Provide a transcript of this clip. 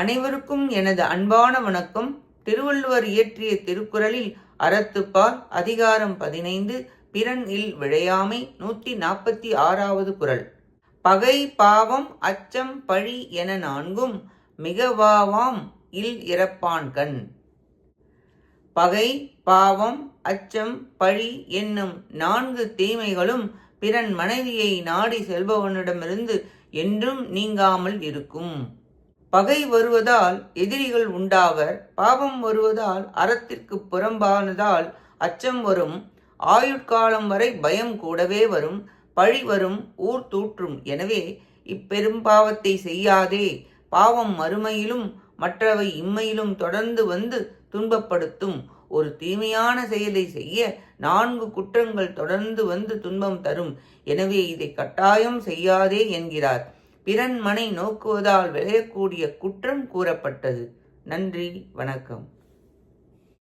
அனைவருக்கும் எனது அன்பான வணக்கம். திருவள்ளுவர் இயற்றிய திருக்குறளில் அறத்துப்பால் அதிகாரம் பதினைந்து பிறன் இல் விழையாமை நூற்றி நாற்பத்தி ஆறாவது குறள். பகை பாவம் அச்சம் பழி என நான்கும் மிகவாவாம் இல் இறப்பான் கண். பகை பாவம் அச்சம் பழி என்னும் நான்கு தீமைகளும் பிறன் மனைவியை நாடி செல்பவனிடமிருந்து என்றும் நீங்காமல் இருக்கும். பகை வருவதால் எதிரிகள் உண்டாவர் பாவம் வருவதால் அறத்திற்கு புறம்பானதால் அச்சம் வரும் ஆயுட்காலம் வரை பயம் கூடவே வரும் பழி வரும் ஊர் தூற்றும். எனவே இப்பெரும் பாவத்தை செய்யாதே பாவம் மறுமையிலும் மற்றவை இம்மையிலும் தொடர்ந்து வந்து துன்பப்படுத்தும். ஒரு தீமையான செயலை செய்ய நான்கு குற்றங்கள் தொடர்ந்து வந்து துன்பம் தரும். எனவே இதை கட்டாயம் செய்யாதே என்கிறார். பிறன்மனை நோக்குவதால் விளையக்கூடிய குற்றம் கூறப்பட்டது. நன்றி வணக்கம்.